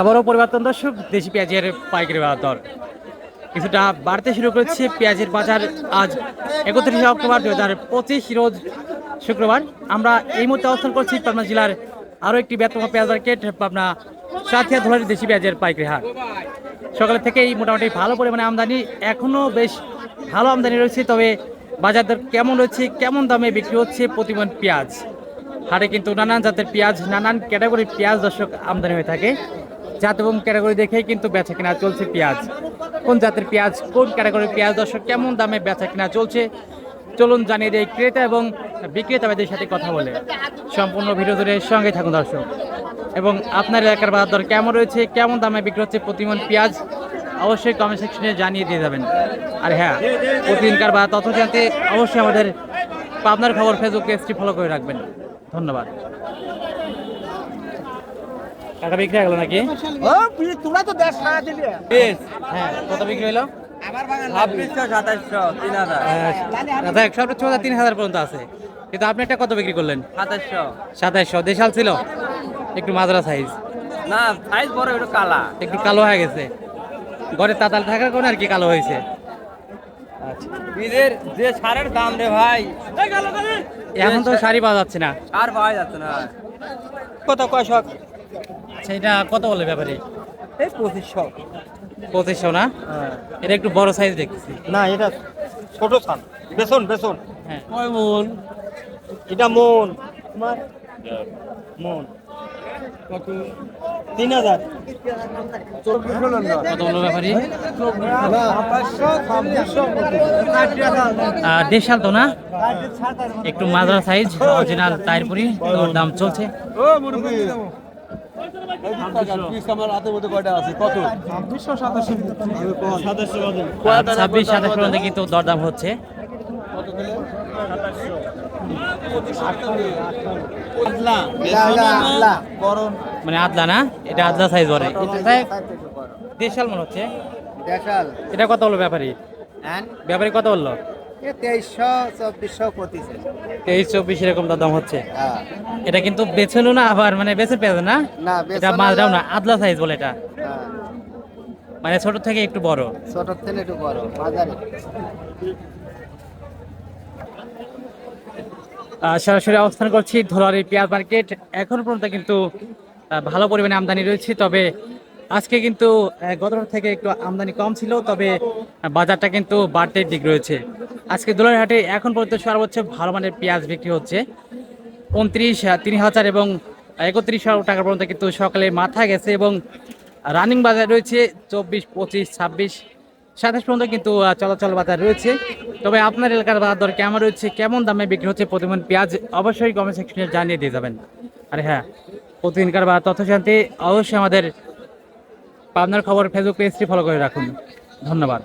আবারও পরিবর্তন দর্শক, দেশি পেঁয়াজের পাইকারি বাজার দর। কিছুটা বাড়তে শুরু করেছে পেঁয়াজের বাজার। আজ একত্রিশে অক্টোবর দু হাজার পঁচিশ রোজ শুক্রবার। আমরা এই মুহূর্তে অবস্থান করছি পাবনা জেলার আরও একটি ব্যস্তম পেঁয়াজ মার্কেট, পাবনা সাথিয়া ধোলারি দেশি পেঁয়াজের পাইকারি হাট সকালে থেকেই মোটামুটি ভালো পরিমাণে আমদানি এখনও বেশ ভালো আমদানি রয়েছে, তবে বাজার দর কেমন রয়েছে, কেমন দামে বিক্রি হচ্ছে প্রতিমন পেঁয়াজ? হাটে কিন্তু নানান জাতের পেঁয়াজ, নানান ক্যাটাগরির পেঁয়াজ দর্শক আমদানি হয়ে থাকে। জাত এবং ক্যাটাগরি দেখেই কিন্তু বেচা কেনা চলছে পেঁয়াজ। কোন জাতের পেঁয়াজ, কোন ক্যাটাগরির পেঁয়াজ, দর্শক, কেমন দামে বেচা কেনা চলছে? চলুন জানিয়ে দেয় ক্রেতা এবং বিক্রেতাদের সাথে কথা বলে। সম্পূর্ণ ভিডিও ধরে সঙ্গে থাকুন দর্শক। এবং আপনার এলাকার বাজার দর কেমন রয়েছে, কেমন দামে বিক্রি হচ্ছে প্রতিমন পেঁয়াজ, অবশ্যই কমেন্ট সেকশনে জানিয়ে দিয়ে যাবেন। আর হ্যাঁ প্রতিদিনকার বা তথ্য জানতে অবশ্যই আমাদের পাবনার খবর ফেসবুক পেজটি ফলো করে রাখবেন। ধন্যবাদ। টাকা বিক্রি হয়ে গেল নাকি? ও তোমরা তো দেশ সারা দিলে হ্যাঁ কত বিক্রি হলো? তিন হাজার। আচ্ছা তিন হাজার পর্যন্ত আছে। কিন্তু আপনি একটা কত বিক্রি করলেন? সাতাশশো সাতাইশশো। দেশাল ছিল? একটু মাজরা সাইজ না সাইজ বড় একটু কালা। একটু কালো হয়ে গেছে। ঘরে তাতাল থাকার কারণে আর কি কালো হয়েছে? আচ্ছা। যে সারের দাম রে ভাই। এখন তো শাড়ি পাওয়া যাচ্ছে না। আর পাওয়া যাচ্ছে না। কত কয়শক আচ্ছা এটা কত বলে ব্যাপারে? এই পঁচিশশো। পঁচিশশো না? এটা একটু বড় সাইজ দেখতেছি না এটা ছোট সান। বেসন বেসন। হ্যাঁ। কয় মন? এটা মন। তোমার? মন। কত তিন হাজার দেশাল তো না? একটু মাজরা সাইজ অরিজিনাল টায়ারপুরি দাম চলছে। ছাব্বিশ সাতাশ পর্যন্ত কিন্তু দরদাম হচ্ছে। মানে আদলা না? এটা আদলা সাইজ বলে। দেশাল মনে হচ্ছে। এটা কত হলো ব্যাপারী? হ্যাঁ? ব্যাপারী কত বলল তেইশশো চব্বিশশো পঁচিশে তেইশ চব্বিশ এরকম দাম হচ্ছে। হ্যাঁ। এটা কিন্তু না আবার মানে বেছে পেঁয়াজ না? না এটা বেসন না। আদলা সাইজ বলে এটা। হ্যাঁ। মানে ছোট থেকে একটু বড়। ছোটোর থেকে একটু বড় বাজারে। সরাসরি অবস্থান করছি ধোলারি পেঁয়াজ মার্কেট এখন পর্যন্ত কিন্তু ভালো পরিমাণে আমদানি রয়েছে তবে আজকে কিন্তু গতবার থেকে একটু আমদানি কম ছিল, তবে বাজারটা কিন্তু বাড়তে দিক রয়েছে। আজকে দোলার হাটে এখন পর্যন্ত সর্বোচ্চ ভালো মানের পেঁয়াজ বিক্রি হচ্ছে। উনত্রিশ তিন হাজার এবং একত্রিশ হাজার টাকা পর্যন্ত কিন্তু সকালে মাথা গেছে এবং রানিং বাজার রয়েছে চব্বিশ, পঁচিশ, ছাব্বিশ। সাতাশ পর্যন্ত কিন্তু চলাচল বাজার রয়েছে। তবে আপনার এলাকার বাজার দর কেমন রয়েছে, কেমন দামে বিক্রি হচ্ছে প্রতিমন পেঁয়াজ, অবশ্যই কমেন্ট সেকশনে জানিয়ে দিয়ে যাবেন। আর হ্যাঁ প্রতিদিনকার বা তথ্য জানতে অবশ্যই আমাদের পাবনার খবর ফেসবুক পেজটি ফলো করে রাখুন। ধন্যবাদ।